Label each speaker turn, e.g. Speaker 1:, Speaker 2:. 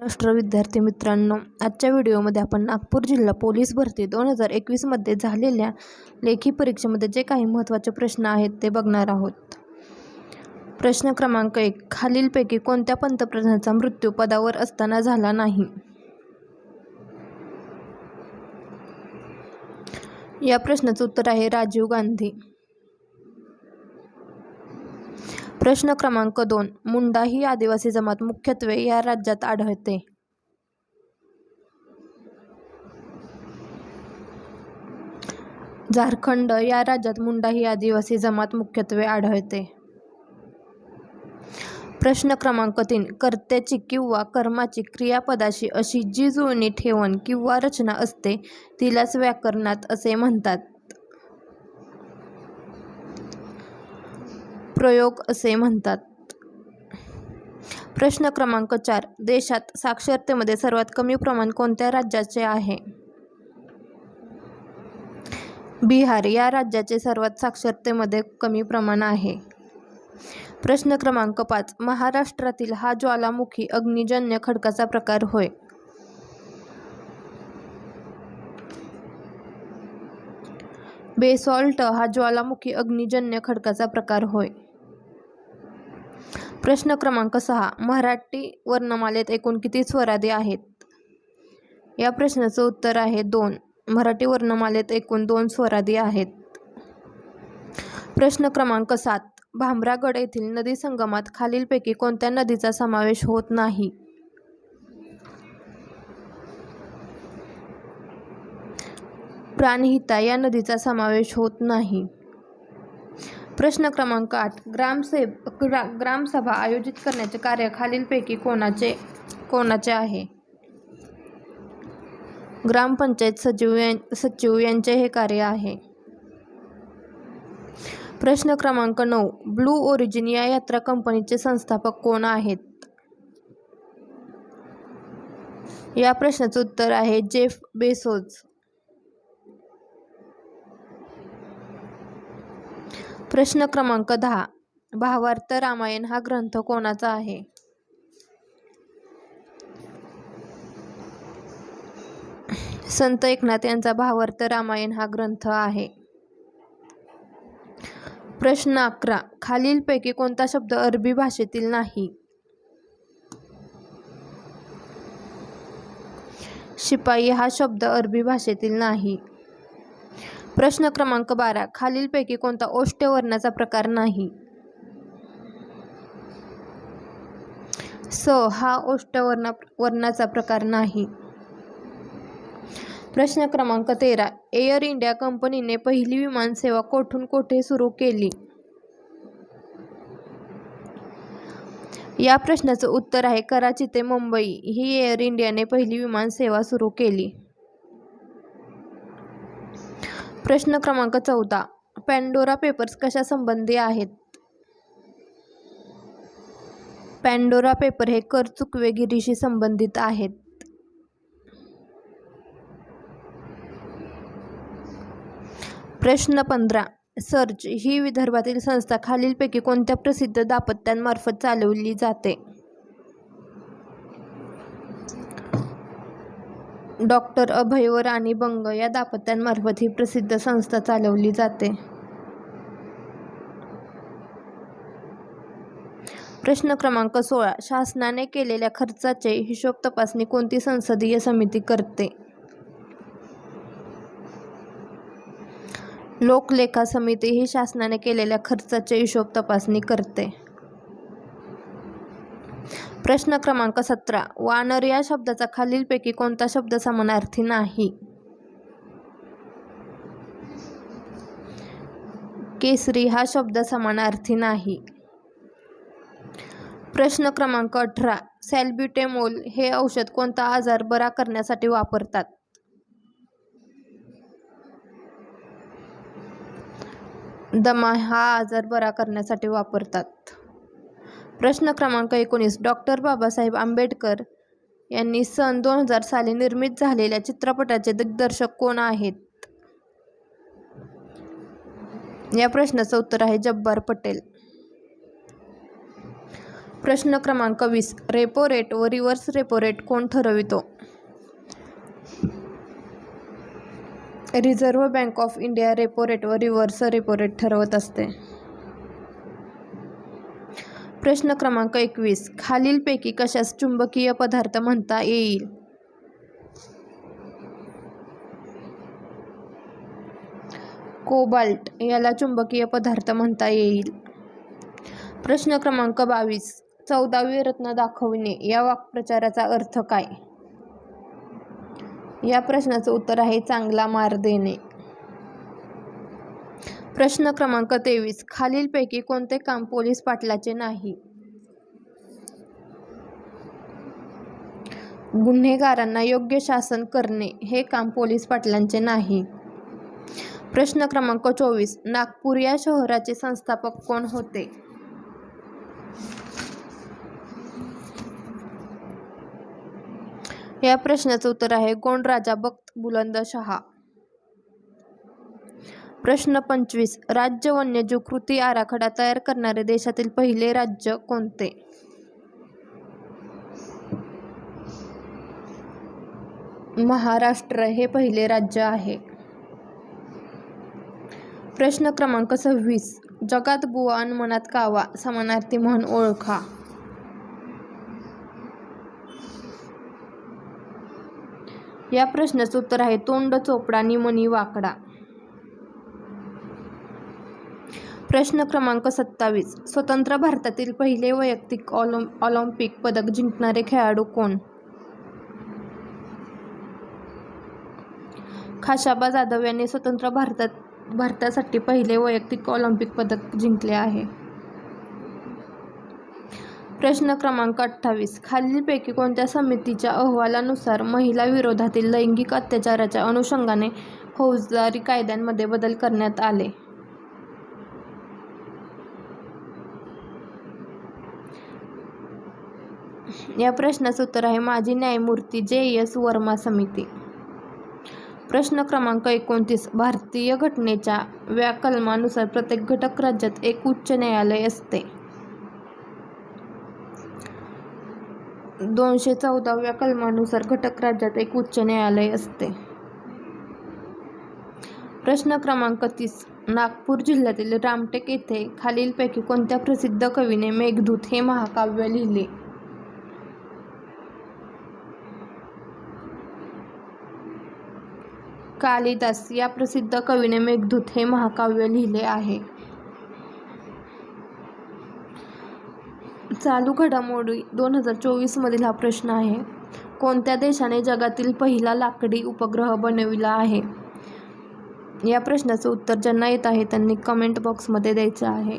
Speaker 1: राष्ट्र विद्यार्थी मित्रांनो आजच्या व्हिडिओमध्ये आपण नागपूर जिल्हा पोलीस भरती दोन हजार एकवीसमध्ये झालेल्या लेखी परीक्षेमध्ये जे काही महत्त्वाचे प्रश्न आहेत ते बघणार आहोत. प्रश्न क्रमांक एक खालीलपैकी कोणत्या पंतप्रधानाचा मृत्यू पदावर असताना झाला नाही? या प्रश्नाचं उत्तर आहे राजीव गांधी. प्रश्न क्रमांक दोन. मुंडा ही आदिवासी जमात मुख्यत्वे या राज्यात आढळते. झारखंड या राज्यात मुंडा ही आदिवासी जमात मुख्यत्वे आढळते. प्रश्न क्रमांक तीन. कर्त्याची किंवा कर्माची क्रियापदाशी अशी जी जुळणी ठेवण किंवा रचना असते तिलाच व्याकरणात असे म्हणतात. प्रयोग असे म्हणतात. प्रश्न क्रमांक चार. देशात साक्षरतेमध्ये सर्वात कमी प्रमाण कोणत्या राज्याचे आहे? बिहार या राज्याचे सर्वात साक्षरतेमध्ये कमी प्रमाण आहे. प्रश्न क्रमांक पाच. महाराष्ट्रातील हा ज्वालामुखी अग्निजन्य खडकाचा प्रकार होय. बेसॉल्ट हा ज्वालामुखी अग्निजन्य खडकाचा प्रकार होय. प्रश्न क्रमांक सहा मराठी वर्णमालेत एकूण किती स्वरादी आहेत? या प्रश्नाचं उत्तर आहे दोन. मराठी वर्णमालेत एकूण दोन स्वरादी आहेत. प्रश्न क्रमांक सात भांबरागड येथील नदी संगमात खालीलपैकी कोणत्या नदीचा समावेश होत नाही? प्राणहिता या नदीचा समावेश होत नाही. प्रश्न क्रमांक आठ. ग्रामसेव ग्रा ग्रामसभा आयोजित करण्याचे कार्य खालीलपैकी कोणाचे कोणाचे आहे? ग्रामपंचायत सचिव यां सचिव यांचे हे कार्य आहे. प्रश्न क्रमांक नऊ. ब्लू ओरिजिन या यात्रा कंपनीचे संस्थापक कोण आहेत? या प्रश्नाचं उत्तर आहे जेफ बेसोज. प्रश्न क्रमांक दहा भावार्थ रामायण हा ग्रंथ कोणाचा आहे? संत एकनाथ यांचा भावार्थ रामायण हा ग्रंथ आहे. प्रश्न अकरा खालीलपैकी कोणता शब्द अरबी भाषेतील नाही? शिपाई हा शब्द अरबी भाषेतील नाही. प्रश्न क्रमांक बारा. खालीलपैकी कोणता ओष्ट वर्णाचा प्रकार नाही? स. हा ओष्ट वर्णा वर्णाचा प्रकार नाही. प्रश्न क्रमांक तेरा. एअर इंडिया कंपनीने पहिली विमानसेवा कोठून कोठे सुरू केली? या प्रश्नाचं उत्तर आहे कराची ते मुंबई. ही एअर इंडियाने पहिली विमानसेवा सुरू केली. प्रश्न क्रमांक चौदा. पॅन्डोरा पेपर्स कशा संबंधी आहेत? पॅन्डोरा पेपर हे कर चुकवेगिरीशी संबंधित आहेत. प्रश्न पंधरा. सर्च ही विदर्भातील संस्था खालीलपैकी कोणत्या प्रसिद्ध दाम्पत्यांमार्फत चालवली जाते? डॉक्टर अभय व राणी बंग या दाम्पत्यांमार्फत ही प्रसिद्ध संस्था चालवली जाते. प्रश्न क्रमांक सोळा. शासनाने केलेल्या खर्चाचे हिशोब तपासणी कोणती संसदीय समिती करते? लोकलेखा समिती ही शासनाने केलेल्या खर्चाचे हिशोब तपासणी करते. प्रश्न क्रमांक सतरा. वानर या शब्दाचा खालीलपैकी कोणता शब्द समानार्थी नाही? केसरी हा शब्द समानार्थी नाही. प्रश्न क्रमांक अठरा. सॅल्ब्युटेमोल हे औषध कोणता आजार बरा करण्यासाठी वापरतात? दमा हा आजार बरा करण्यासाठी वापरतात. प्रश्न क्रमांक एकोणीस डॉक्टर बाबासाहेब आंबेडकर यांनी सन दोन हजार साली निर्मित झालेल्या चित्रपटाचे दिग्दर्शक कोण आहेत? या प्रश्नाचं उत्तर आहे जब्बार पटेल. प्रश्न क्रमांक वीस रेपो रेट व रिव्हर्स रेपो रेट कोण ठरवितो? Reserve Bank of India repo rate व रिव्हर्स रेपो रेट ठरवत असते. प्रश्न क्रमांक एकवीस. खालीलपैकी कशास चुंबकीय पदार्थ म्हणता येईल? कोबाल्ट. याला चुंबकीय पदार्थ म्हणता येईल. प्रश्न क्रमांक बावीस. चौदावी रत्न दाखवणे. या वाक्प्रचाराचा अर्थ काय? या प्रश्नाचं उत्तर आहे चांगला मार देणे. प्रश्न क्रमांक तेवीस. खालीलपैकी कोणते काम पोलीस पाटलाचे नाही? गुन्हेगारांना योग्य शासन करणे हे काम पोलीस पाटलांचे नाही. प्रश्न क्रमांक चोवीस. नागपूर या शहराचे संस्थापक कोण होते? या प्रश्नाचं उत्तर आहे गोंडराजा बख्त बुलंद शहा. प्रश्न पंचवीस. राज्य वन्यजीव कृती आराखडा तयार करणारे देशातील पहिले राज्य कोणते? महाराष्ट्र हे पहिले राज्य आहे. प्रश्न क्रमांक सव्वीस. जगात बुवा अन मनात कावा समानार्थी म्हणून ओळखा. या प्रश्नाचं उत्तर आहे तोंड चोपडा निमणी वाकडा. प्रश्न क्रमांक सत्तावीस. स्वतंत्र भारतातील पहिले वैयक्तिक ऑलम ऑलिम्पिक पदक जिंकणारे खेळाडू कोण? खाशाबा जाधव यांनी स्वतंत्र भारतात भारतासाठी पहिले वैयक्तिक ऑलिम्पिक पदक जिंकले आहे. प्रश्न क्रमांक अठ्ठावीस. खालीलपैकी कोणत्या समितीच्या अहवालानुसार महिला विरोधातील लैंगिक अत्याचाराच्या अनुषंगाने फौजदारी कायद्यांमध्ये बदल करण्यात आले? या प्रश्नाचं उत्तर आहे माजी न्यायमूर्ती जे एस वर्मा समिती. प्रश्न क्रमांक एकोणतीस. भारतीय घटनेच्या व्या कलमानुसार प्रत्येक घटक राज्यात एक उच्च न्यायालय असते. दोनशे चौदाव्या कलमानुसार घटक राज्यात एक उच्च न्यायालय असते. प्रश्न क्रमांक तीस. नागपूर जिल्ह्यातील रामटेक येथे खालीलपैकी कोणत्या प्रसिद्ध कवीने मेघदूत हे महाकाव्य लिहिले? कालिदास या प्रसिद्ध कवीने मेघदूत हे महाकाव्य लिहिले आहे. चालू घडामोडी दोन हजार चोवीसमधील हा प्रश्न आहे. कोणत्या देशाने जगातील पहिला लाकडी उपग्रह बनविला आहे? या प्रश्नाचं उत्तर ज्यांना येत आहे त्यांनी कमेंट बॉक्समध्ये द्यायचं आहे.